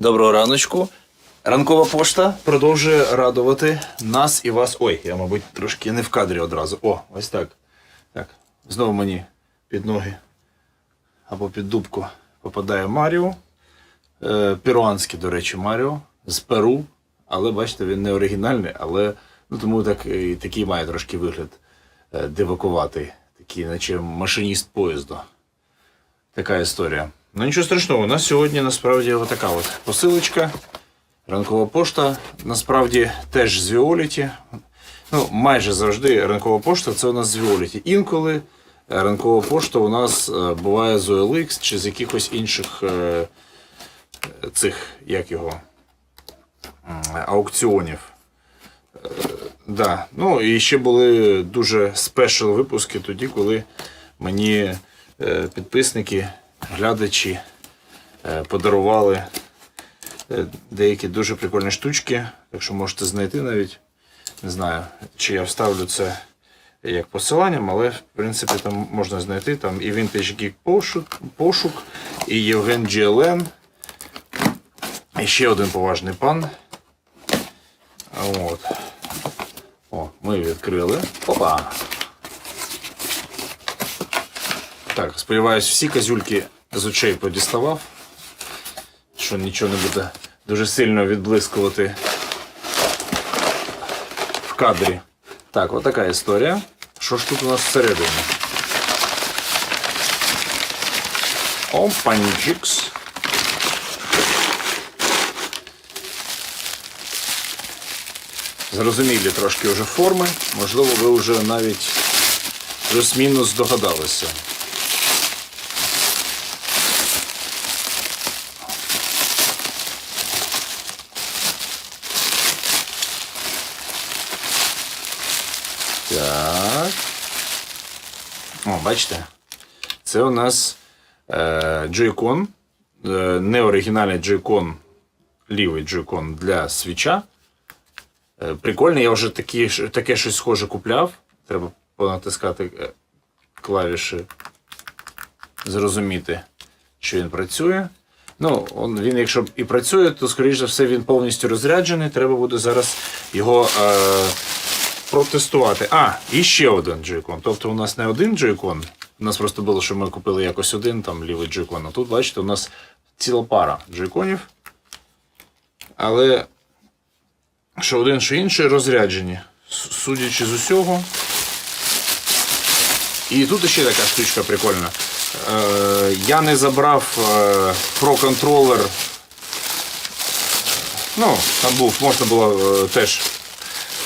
Доброго раночку. Ранкова пошта продовжує радувати нас і вас. Ой, я, мабуть, трошки не в кадрі одразу. О, ось так. Так. Знову мені під ноги або під дубку попадає Маріо. Е, перуанське, до речі, Маріо з Перу. Але бачите, він не оригінальний, але ну, тому так, і такий має трошки вигляд е, дивакуватий, такий, наче машиніст поїзду. Така історія. Ну нічого страшного, у нас сьогодні насправді отака от посилочка. Ранкова пошта. Насправді теж з Віоліті. Ну, майже завжди ранкова пошта це у нас з Віоліті. Інколи е, ранкова пошта у нас е, буває з OLX чи з якихось інших е, цих, як його, аукціонів. Да. Ну і ще були дуже спешл випуски тоді, коли мені підписники, глядачі е, подарували е, деякі дуже прикольні штучки. Так що можете знайти навіть. Не знаю, чи я вставлю це як посиланням, але в принципі там можна знайти там і Vintage Geek пошук, пошук і Євген GLN. І ще один поважний пан. От. О, ми відкрили. Опа! Так, сподіваюсь, всі козюльки з очей подіставав. Що нічого не буде дуже сильно відблискувати в кадрі. Так, отака історія. Що ж тут у нас всередині? Опанчикс. Зрозумілі трошки вже форми. Можливо, ви вже навіть плюс-мінус здогадалися. Бачите? Це у нас е, Joy-Con. Е, неоригінальний Joy-Con, лівий Joy-Con для свіча. Е, прикольний, я вже такі, таке щось схоже купляв. Треба понатискати е, клавіші, зрозуміти, що він працює. Ну, він, якщо і працює, то, скоріш за все, він повністю розряджений. Треба буде зараз його е, протестувати. А, і ще один Joy-Con. Тобто у нас не один Joy-Con. У нас просто було, що ми купили якось один там лівий Joy-Con. А тут, бачите, у нас ціла пара Joy-Conів. Але що один, що інший розряджені, судячи з усього. І тут ще така штучка прикольна. Е, я не забрав е, Controller. Ну, там був, можна було е, теж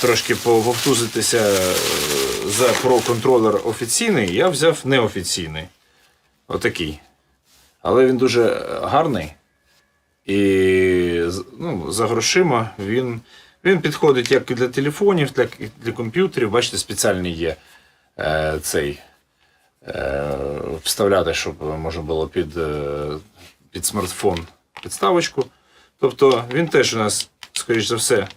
трошки пововтузитися е, за Pro Controller офіційний. Я взяв неофіційний. Отакий. Але він дуже гарний. І ну, за грошима він, він підходить як для телефонів, так і для комп'ютерів. Бачите, спеціальний є е, цей е, вставляти, щоб можна було під, е, під смартфон підставочку. Тобто він теж у нас, скоріш за все,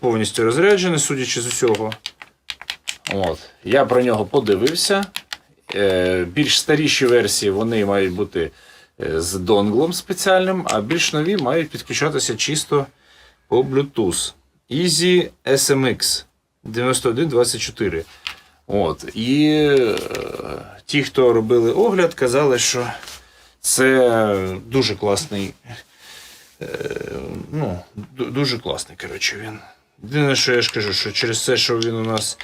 повністю розряджений, судячи з усього. От. Я про нього подивився. Е, більш старіші версії вони мають бути е, з донглом спеціальним, а більш нові мають підключатися чисто по Bluetooth. Easy SMX 9124. От. І е, ті, хто робили огляд, казали, що це дуже класний. Е, Ну, дуже класний, коротше, він. Єдине, що я ж кажу, що через те, що він у нас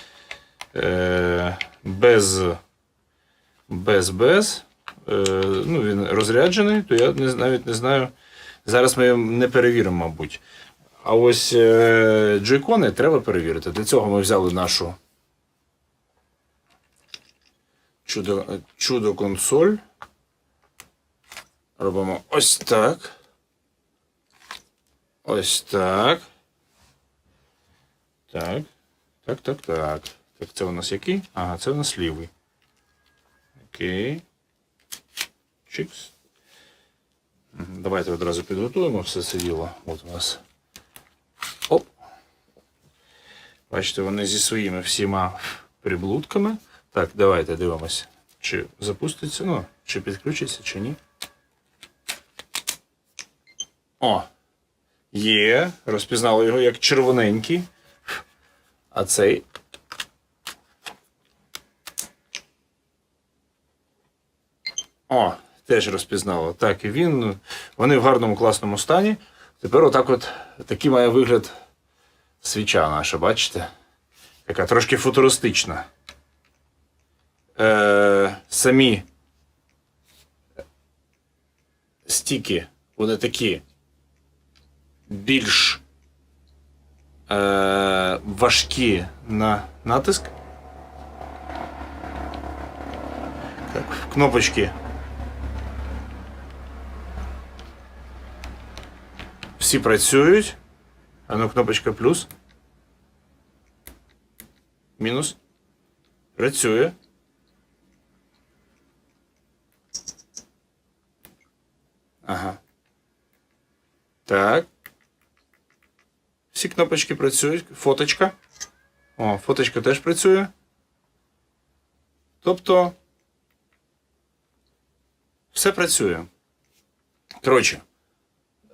е, без без без. Е, ну, він розряджений, то я навіть не знаю. Зараз ми не перевіримо, мабуть. А ось е, джойкони треба перевірити. Для цього ми взяли нашу чудо, чудо консоль. Робимо ось так. Ось так. Так. Так, так, так. Так, це у нас який? Ага, це у нас лівий. Окей. Чикс. Давайте одразу підготуємо все це діло. От у нас. Оп. Бачите, вони зі своїми всіма приблудками. Так, давайте дивимося, чи запуститься, ну, чи підключиться, чи ні. О! Є. Розпізнали його як червоненький. А цей. О, теж розпізнало. Так, і він. Вони в гарному класному стані. Тепер отак от такий має вигляд свіча наша, бачите? Така трошки футуристична. Е, самі стіки, вони такі більш е, важкі на натиск. Так, кнопочки. Всі працюють. А ну, кнопочка плюс. Мінус. Працює. Ага. Так. Всі кнопочки працюють. Фоточка. О, фоточка теж працює. Тобто. Все працює. Коротше,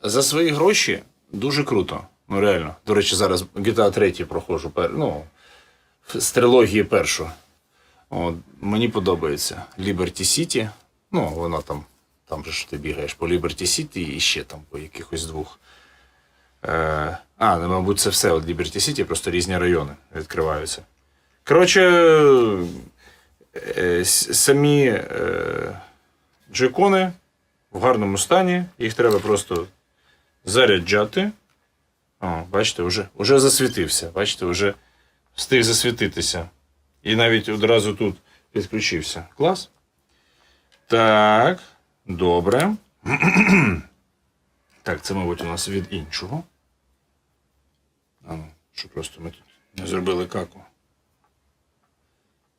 за свої гроші дуже круто. Ну, реально. До речі, зараз GTA 3 проходжу. Ну, з трилогії першу. От, мені подобається. Liberty City. Ну, вона там. Там же ж ти бігаєш по Liberty City і ще там по якихось двох. Е, а, ну, мабуть, це все от Liberty City, просто різні райони відкриваються. Коротше, е, самі е, джойкони в гарному стані. Їх треба просто заряджати. О, бачите, вже, вже засвітився. Бачите, вже встиг засвітитися. І навіть одразу тут підключився. Клас. Так, добре. Так, це, мабуть, у нас від іншого. Ну, що просто ми тут не зробили каку.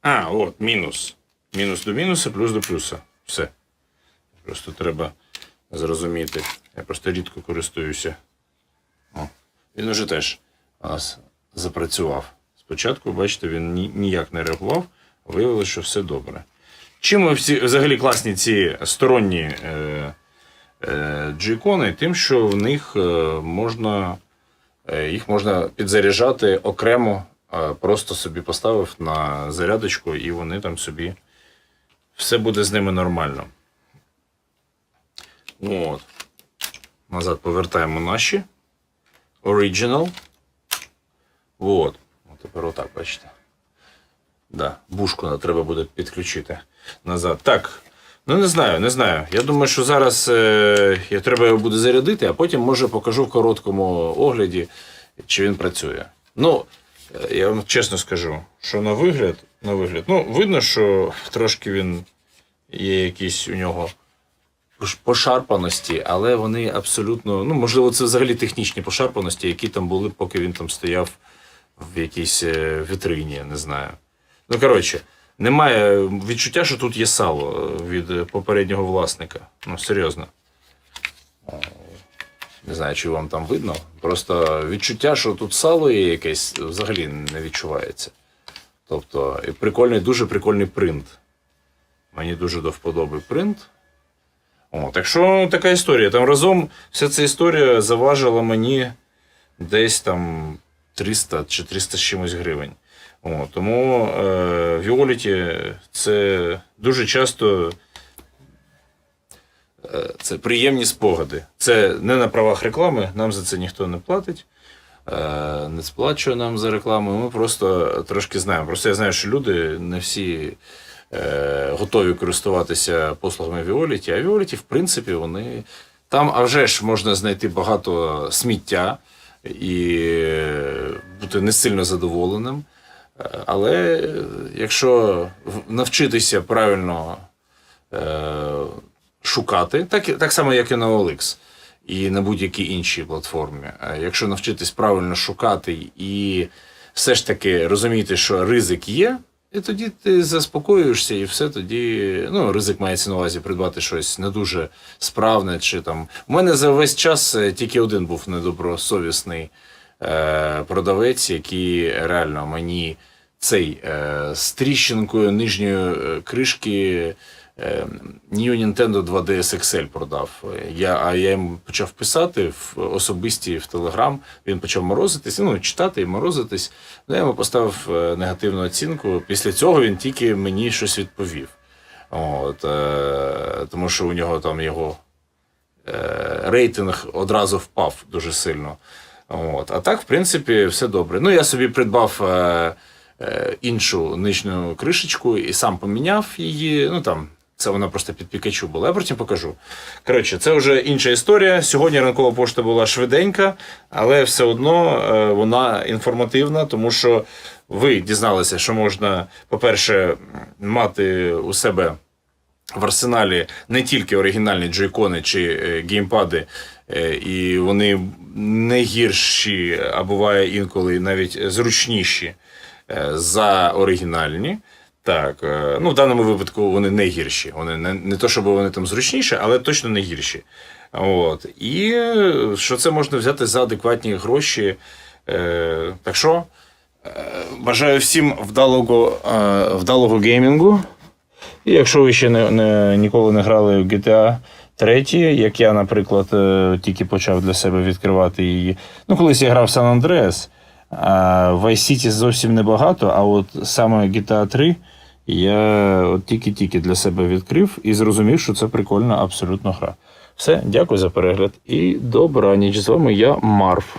А, от, мінус. Мінус до мінуса, плюс до плюса. Все. Просто треба зрозуміти. Я просто рідко користуюся. О, він уже теж нас запрацював. Спочатку, бачите, він ні- ніяк не реагував, виявилося, що все добре. Чим всі, взагалі класні ці сторонні е, е? Тим, що в них е, можна, їх можна підзаряджати окремо, е, просто собі поставив на зарядочку, і вони там собі все буде з ними нормально. От. Назад повертаємо наші. Original. От. От тепер отак, бачите. Да, бушку треба буде підключити назад. Так. Ну, не знаю, не знаю. Я думаю, що зараз е, я треба його буде зарядити, а потім, може, покажу в короткому огляді, чи він працює. Ну, е, я вам чесно скажу, що на вигляд, на вигляд, ну, видно, що трошки він є якийсь у нього пошарпаності, але вони абсолютно, ну, можливо, це взагалі технічні пошарпаності, які там були, поки він там стояв в якійсь е, вітрині, я не знаю. Ну, коротше, немає відчуття, що тут є сало е, від е, попереднього власника. Ну, серйозно. Не знаю, чи вам там видно. Просто відчуття, що тут сало є якесь, взагалі не відчувається. Тобто, і прикольний, дуже прикольний принт. Мені дуже до вподоби принт. О, так що така історія. Там разом вся ця історія заважила мені десь там 300 чи 300 з чимось гривень. О, тому е, Віоліті це дуже часто е, це приємні спогади. Це не на правах реклами, нам за це ніхто не платить. Е, не сплачує нам за рекламу. Ми просто трошки знаємо. Просто я знаю, що люди не всі е, готові користуватися послугами Віоліті, а Віоліті, в принципі, вони там, а вже ж можна знайти багато сміття і бути не сильно задоволеним. Але якщо навчитися правильно е, шукати, так, так само, як і на OLX і на будь-якій іншій платформі. Е, Якщо навчитись правильно шукати і все ж таки розуміти, що ризик є, і тоді ти заспокоюєшся, і все тоді. Ну, ризик мається на увазі придбати щось не дуже справне. Чи там. У мене за весь час е, тільки один був недобросовісний продавець, який реально мені цей е, з тріщинкою нижньої е, кришки е, New Nintendo 2DS XL продав. Я, а я йому почав писати в особисті в Телеграм. Він почав морозитись, ну, читати і морозитись. Ну, я йому поставив е, негативну оцінку. Після цього він тільки мені щось відповів. От, е, тому що у нього там його е, рейтинг одразу впав дуже сильно. От. А так, в принципі, все добре. Ну, я собі придбав е, е, іншу нижню кришечку і сам поміняв її. Ну там. Це вона просто під Пікачу була. Я потім покажу. Коротше, це вже інша історія. Сьогодні ранкова пошта була швиденька, але все одно е, вона інформативна, тому що ви дізналися, що можна, по-перше, мати у себе в арсеналі не тільки оригінальні джойкони чи е, геймпади, і вони не гірші, а буває інколи навіть зручніші е, за оригінальні. Так, е, ну в даному випадку вони не гірші. Вони не, не то, щоб вони там зручніші, але точно не гірші. От. І е, що це можна взяти за адекватні гроші. Е, так що е, бажаю всім вдалого, е, вдалого геймінгу. І якщо ви ще не, не, ніколи не грали в GTA 3, як я, наприклад, е, тільки почав для себе відкривати її. Ну, колись я грав в Андреас, а в Vice зовсім небагато, а от саме GTA 3 я от тільки-тільки для себе відкрив і зрозумів, що це прикольна абсолютно гра. Все, дякую за перегляд і добра ніч. З вами я, Марф.